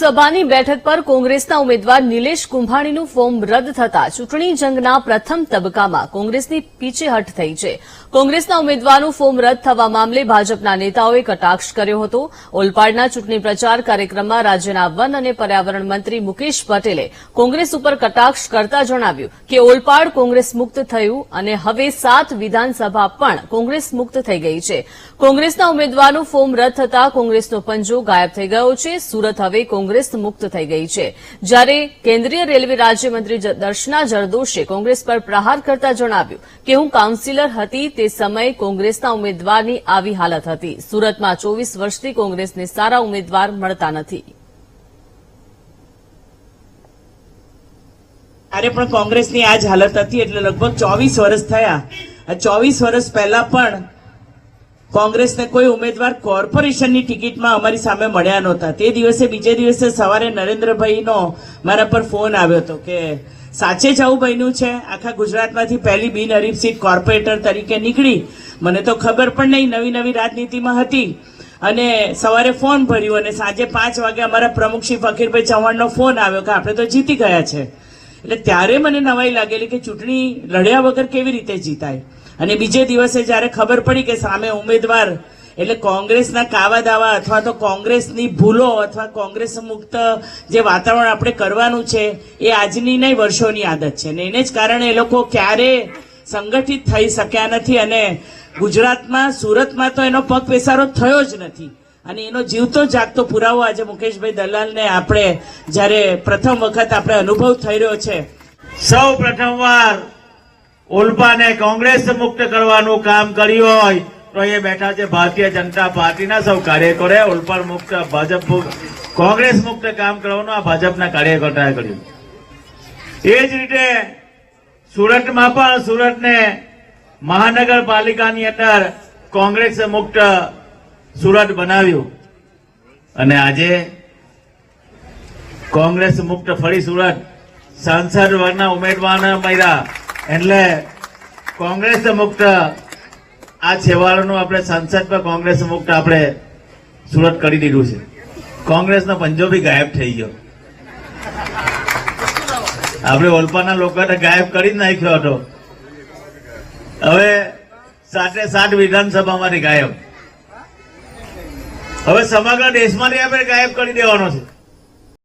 સભાની બેઠક પર કોંગ્રેસના ઉમેદવાર નિલેશ કુંભાણીનું ફોર્મ રદ થતા ચૂંટણી જંગના પ્રથમ તબક્કામાં કોંગ્રેસની પીછેહટ થઈ છે. કોંગ્રેસના ઉમેદવારનું ફોર્મ રદ થવા મામલે ભાજપના નેતાઓએ કટાક્ષ કર્યો હતો. ઓલપાડના ચૂંટણી પ્રચાર કાર્યક્રમમાં રાજ્યના વન અને પર્યાવરણ મંત્રી મુકેશ પટેલે કોંગ્રેસ ઉપર કટાક્ષ કરતા જણાવ્યું કે ઓલપાડ કોંગ્રેસ મુક્ત થયું અને હવે સાત વિધાનસભા પણ કોંગ્રેસ મુક્ત થઈ ગઈ છે. કોંગ્રેસના ઉમેદવારનું ફોર્મ રદ થતા કોંગ્રેસનો પંજો ગાયબ થઈ ગયો છે. સુરત હવે કોંગ્રેસ મુક્ત થઈ ગઈ છે. જ્યારે કેન્દ્રીય રેલવે રાજ્યમંત્રી દર્શના જરદોશે કોંગ્રેસ પર પ્રહાર કરતા જણાવ્યું કે હું કાઉન્સિલર હતી તે સમયે કોંગ્રેસના ઉમેદવારની આવી હાલત હતી. સુરતમાં ચોવીસ વર્ષથી કોંગ્રેસને સારા ઉમેદવાર મળતા નથી. ત્યારે પણ કોંગ્રેસની આ જ હાલત હતી એટલે લગભગ ચોવીસ વર્ષ થયા. ચોવીસ વર્ષ પહેલા પણ કોંગ્રેસને કોઈ ઉમેદવાર કોર્પોરેશનની ટિકિટમાં અમારી સામે મળ્યા નહોતા. તે દિવસે, બીજે દિવસે સવારે નરેન્દ્રભાઈનો મારા પર ફોન આવ્યો હતો કે, સાચે જ આવું બન્યું છે? આખા ગુજરાતમાંથી પહેલી બિનહરીફ સીટ કોર્પોરેટર તરીકે નીકળી. મને તો ખબર પણ નહીં નવી નવી રાજનીતિમાં હતી. અને સવારે ફોન ભર્યું અને સાંજે પાંચ વાગે અમારા પ્રમુખ શ્રી ફકીરભાઈ ચૌહાણનો ફોન આવ્યો કે, આપણે તો જીતી ગયા છે. એટલે ત્યારે મને નવાઈ લાગેલી કે ચૂંટણી લડ્યા વગર કેવી રીતે જીતાય? અને બીજે દિવસે જ્યારે ખબર પડી કે સામે ઉમેદવાર, એટલે કોંગ્રેસના કાવા દાવા અથવા તો કોંગ્રેસની ભૂલો અથવા કોંગ્રેસ મુક્ત જે વાતાવરણ આપણે કરવાનું છે, એ આજની નહીં, વર્ષોની આદત છે. ને એને જ કારણે એ લોકો ક્યારે સંગઠિત થઈ શક્યા નથી અને ગુજરાતમાં, સુરતમાં તો એનો પગ પેસારો થયો જ નથી. અને એનો જીવતો જાગતો પુરાવો આજે મુકેશભાઈ દલાલને આપણે જ્યારે પ્રથમ વખત આપણે અનુભવ થઈ રહ્યો છે. સૌ પ્રથમવાર ઉલ્પાને કોંગ્રેસ મુક્ત કરવાનું કામ કર્યું હોય, તો એ બેઠા છે ભારતીય જનતા પાર્ટીના સૌ કાર્યકરોએ. ઉલ્પાડ મુક્ત ભાજપ કોંગ્રેસ મુક્ત કામ કરવાનું આ ભાજપના કાર્યકર્તાએ કર્યું. એ જ રીતે સુરતમાં પણ સુરતને મહાનગરપાલિકાની અંદર કોંગ્રેસ મુક્ત સુરત બનાવ્યું. અને આજે કોંગ્રેસ મુક્ત ફરી સુરત. સાંસદ વર્ગના ઉમેદવારને મળ્યા. એટલે કોંગ્રેસ મુક્ત આ છેવાડાનું આપણે સંસદ પર કોંગ્રેસ મુક્ત આપણે સુરત કરી દીધું છે. કોંગ્રેસનો પંજો બી ગાયબ થઈ ગયો. આપણે ઓલપાના લોકોને ગાયબ કરી જ નાખ્યો હતો. હવે સાતે સાત વિધાનસભામાંથી ગાયબ. હવે સમગ્ર દેશમાંથી આપણે ગાયબ કરી દેવાનો છે.